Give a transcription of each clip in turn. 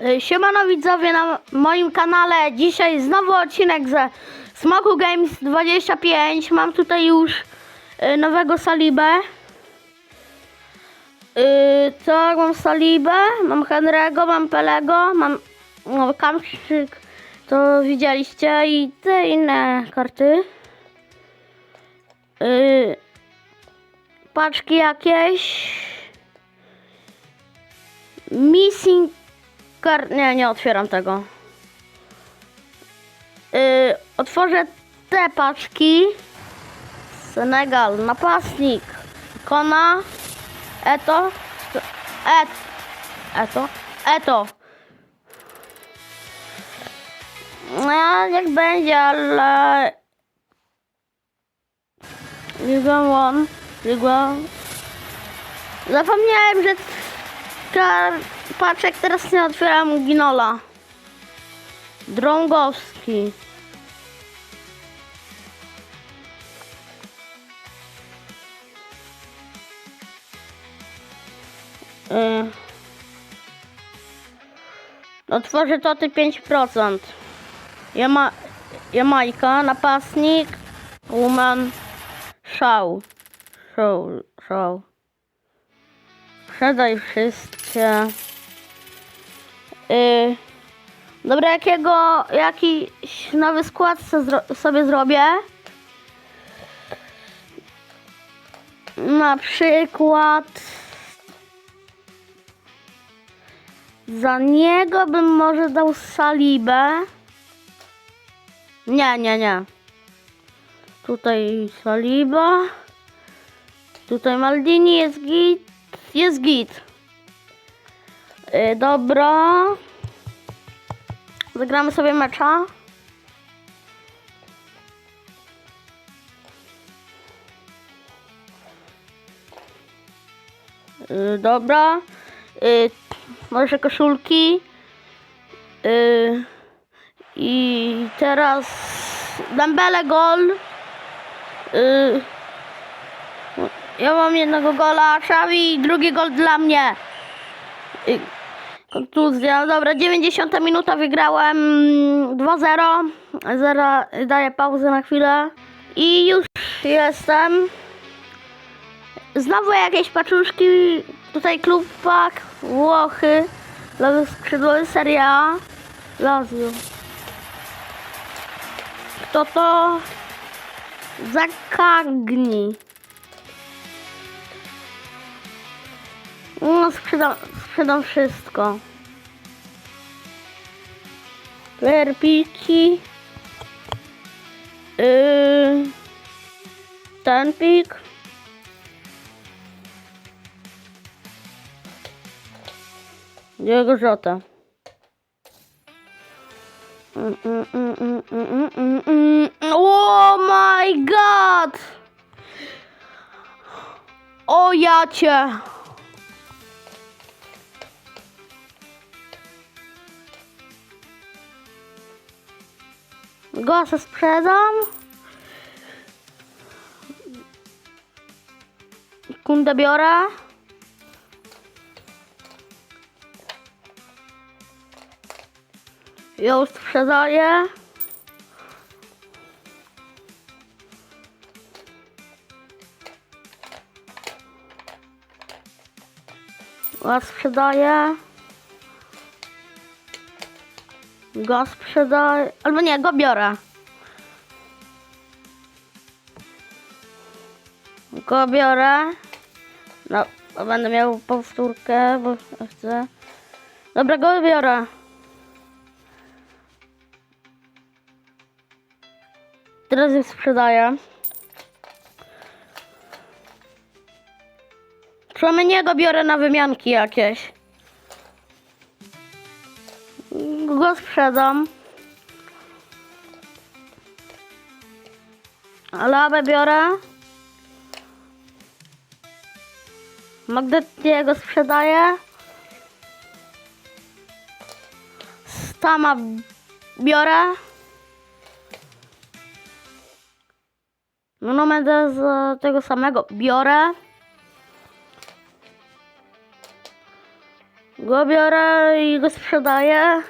Y, Siemano widzowie na moim kanale. Dzisiaj znowu odcinek ze Smoku Games 25. Mam tutaj już y, nowego Salibę. Y, tak, mam Salibę, mam Henry'ego, mam Pelego, mam no, Kamczyk, to widzieliście i te inne karty. Paczki jakieś. Missing Kar... Nie, nie otwieram tego. Yy, otworzę te paczki. Senegal, napastnik. Kona. Eto. Et. Eto. Eto. No, jak będzie, ale... Liga One. Liga... Zapomniałem, że Kar... Paczek teraz nie otwieram Ginola. Drągowski. Yy. Otworzę to ty 5%. Jama... Jamajka, napastnik, woman, szał. Szał, szał. Sprzedaj wszystkie. Yy, dobra, jakiego, jakiś nowy skład sobie zrobię. Na przykład za niego bym może dał salibę. Nie, nie, nie. Tutaj saliba. Tutaj Maldini jest git. Jest git. Yy, dobra. Zagramy sobie mecza. Yy, dobra. Yy, może koszulki. Yy, I teraz Dembele gol. Yy, ja mam jednego gola, Xavi, drugi gol dla mnie. Y, Kontuzja, dobra, 90 minuta wygrałem 2-0. Zera, daję pauzę na chwilę. I już jestem. Znowu jakieś paczuszki. Tutaj klub pak, Włochy. Lewy skrzydłowy Serie A. Lazio. Kto to? Zakagni. No, sprzedam, sprzedam wszystko. Perpiki. Yy, ten pik. Jego żota. Mm. Oh my god! O ja cię! Gosa sprzedam. Kundę biorę. Ją sprzedaję. Go sprzedaję. Go sprzedaję. Albo nie, go biorę. Go biorę. No, będę miał powtórkę, bo chcę. Dobra, go biorę. Teraz je sprzedaję. Przynajmniej go biorę na wymianki jakieś. Go sprzedam. Labę biorę. Magnetiego sprzedaję. Stama biorę. No będę z tego samego biorę. Go biorę i go sprzedaję.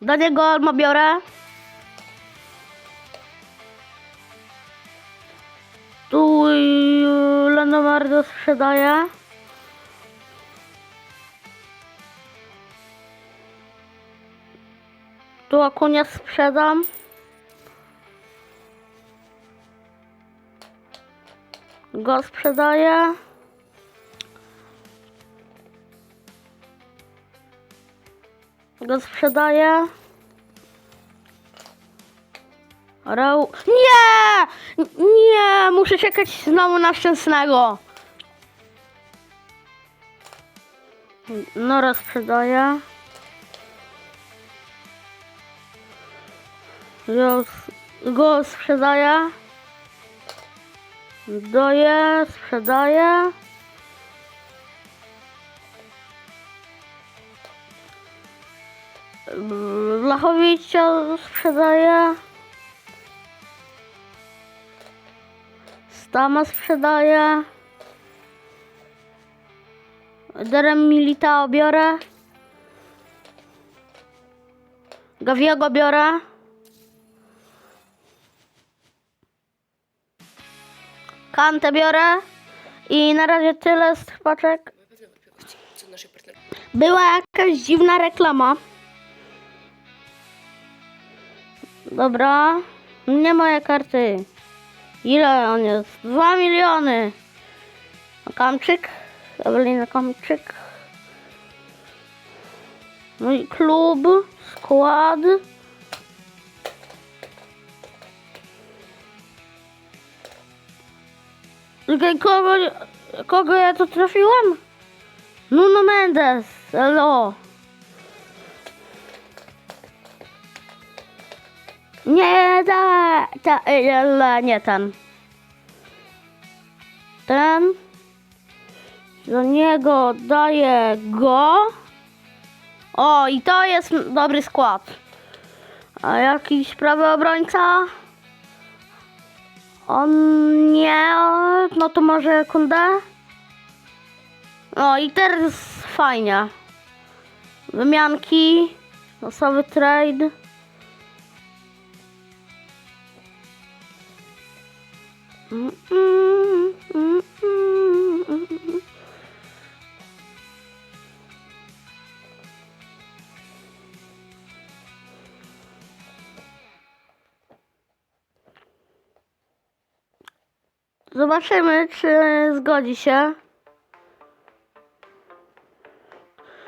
Do niego Olmo biorę. Tu i Lendomardo sprzedaję. Tu Akunia sprzedam. Go sprzedaję. Go sprzedaję. Rał... Nie! Nie! Muszę czekać znowu na szczęsnego. No rozprzedaję. Go, go sprzedaję. Doję, sprzedaję. Blachowicza sprzedaję. Stama sprzedaję. Derem Militao biorę. Gawiego biorę. Kantę biorę. I na razie tyle z paczek. Była jakaś dziwna reklama. Dobra. Nie moje karty. Ile on jest? Dwa miliony. Kamczyk. Ewelina Kamczyk. Mój klub. Skład. Czekaj, Kogo, kogo ja tu trafiłam? Nuno Mendes, hello. Nie, ta, ta, ale nie ten. Ten. Do niego daję go. O, i to jest dobry skład. A jakiś prawy obrońca? On nie, no to może kundę? O i teraz fajnie. Wymianki, losowy trade. Zobaczymy, czy zgodzi się.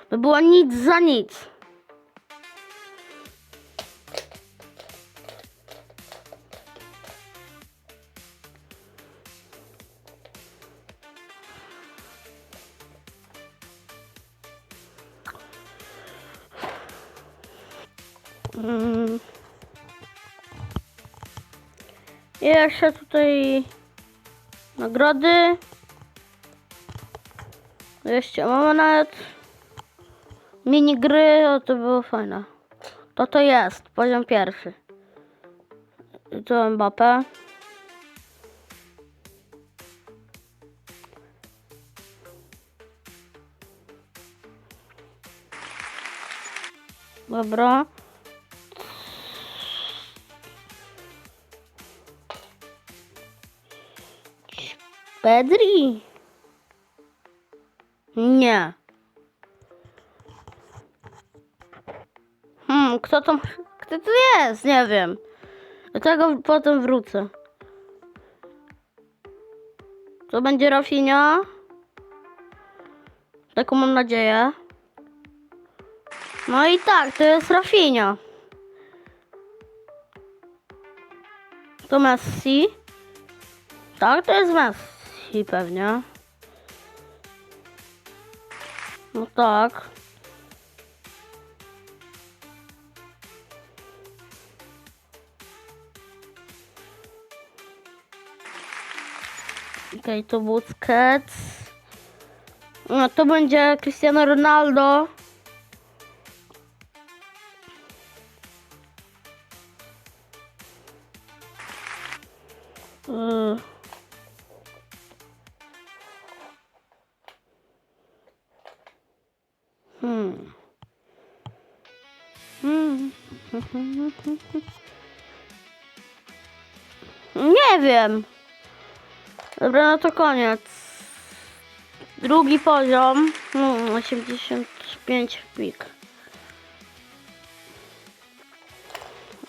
To było nic za nic. Jeszcze tutaj nagrody. Jeszcze mamy nawet minigry, o to było fajne. To to jest, poziom pierwszy. I Mbappé. Dobra. Pedri? Nie. Hmm, kto to, kto to jest? Nie wiem. Do tego potem wrócę. To będzie Rafinha. Taką mam nadzieję. No i tak, to jest Rafinha. To Messi. Tak, to jest Messi pewnie. No tak. Okej, to Busquets. No to będzie Cristiano Ronaldo. Hmm. Hmm. Nie wiem. Dobra, no to koniec. Drugi poziom. Hmm, 85 pik.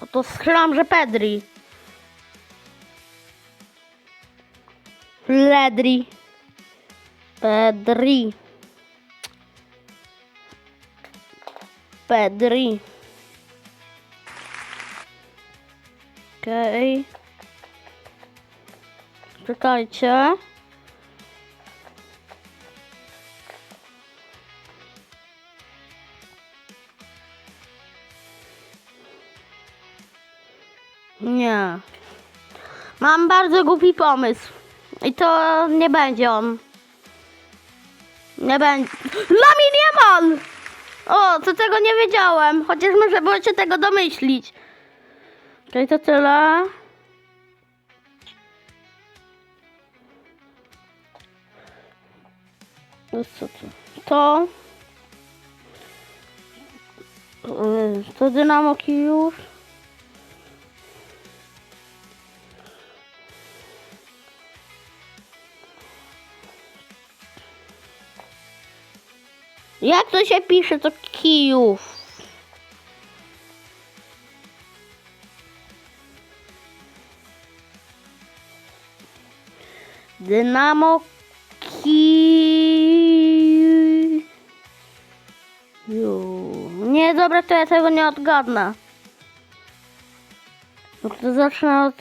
No to strzelam, że Pedri. Pedri. Pedri. Pedri. Okej. Czekajcie. Nie. Mam bardzo głupi pomysł. I to nie będzie on. Nie będzie. Lamin Jamal! O, to tego nie wiedziałem. Chociaż może było się tego domyślić. Czyli to tyle. No co to? To. To Dynamo Kijów. Jak to się pisze, to Kijów? Dynamo Kijów. Nie, dobra, to ja tego nie odgadnę. No to zacznę od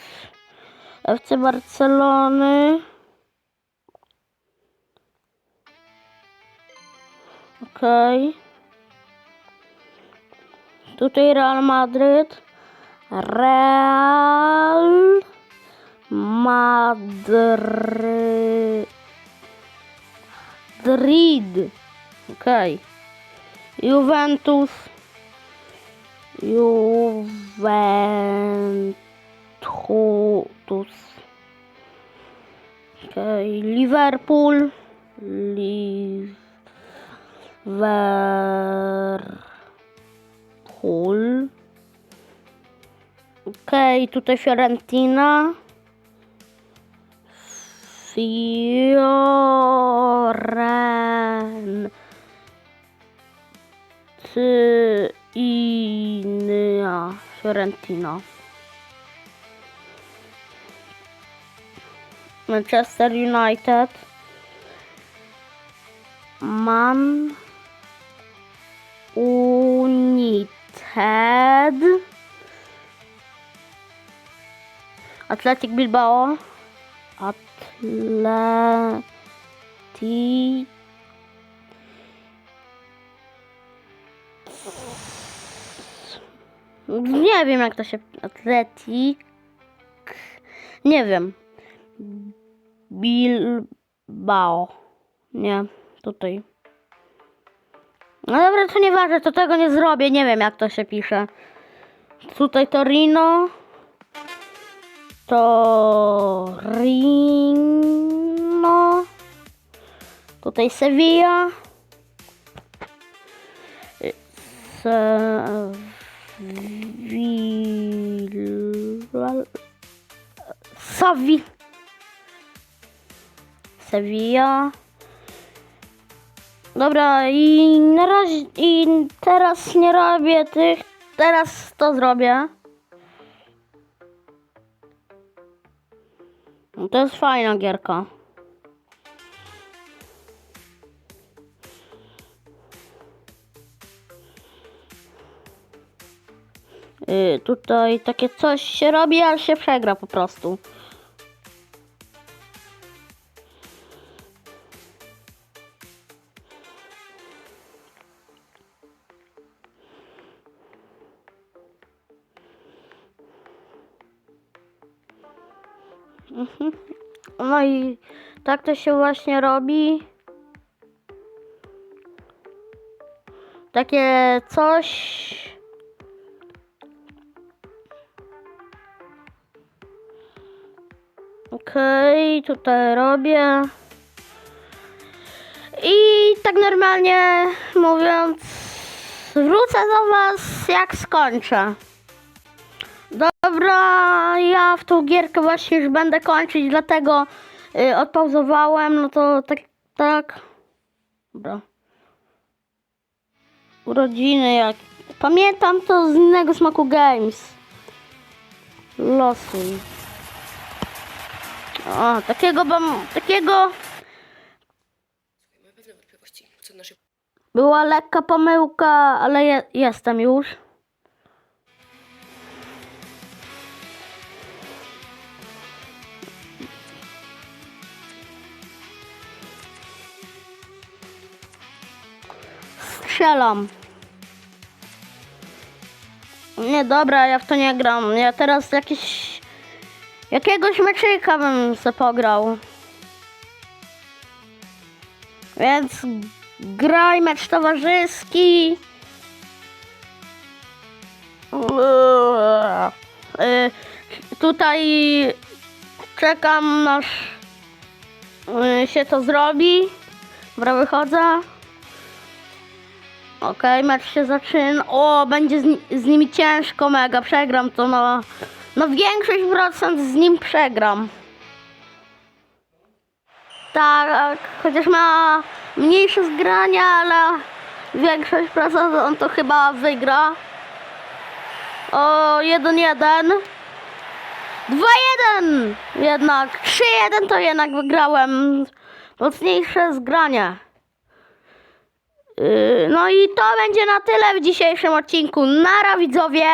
FC Barcelony. Okej. Tutaj Real Madryt. Real. Madrid. Okej. Juventus. Juventus. Okej. Liverpool. Liverpool. Verhol. Ok, tutaj Fiorentina. Fiorentina. Fiorentina. Manchester United. Man United. Atletic Bilbao. Atletic. Nie wiem jak to się. Atletic. Nie wiem. Bilbao. Nie, tutaj. No dobra, to nieważne, to tego nie zrobię. Nie wiem jak to się pisze. Tutaj Torino. Torino. Tutaj Sevilla. Sevilla. Sevilla. Dobra, i na razie, i teraz nie robię tych, teraz to zrobię. No to jest fajna gierka. Y, tutaj takie coś się robi, ale się przegra po prostu. Tak to się właśnie robi. Takie coś. Okej, tutaj robię. I tak normalnie mówiąc, wrócę do was jak skończę. Dobra, ja w tą gierkę właśnie już będę kończyć, dlatego y, odpauzowałem, no to tak, tak. Dobra. Urodziny jak... Pamiętam to z innego smaku games. Losuj. O, takiego bym, takiego... Była lekka pomyłka, ale je, jestem już. Strzelam. Nie, dobra, ja w to nie gram. Ja teraz jakiś... Jakiegoś meczyka bym se pograł. Więc graj mecz towarzyski. Yy, Tutaj czekam aż yy, się to zrobi. Dobra, wychodzę. Okej, mecz się zaczyna. O, będzie z, z nimi ciężko mega. Przegram to no. No większość procent z nim przegram. Tak, chociaż ma mniejsze zgrania, ale większość procent on to chyba wygra. O, 1-1. 2-1! Jednak 3-1 to jednak wygrałem. Mocniejsze zgranie. Yy, No i to będzie na tyle w dzisiejszym odcinku. Nara widzowie!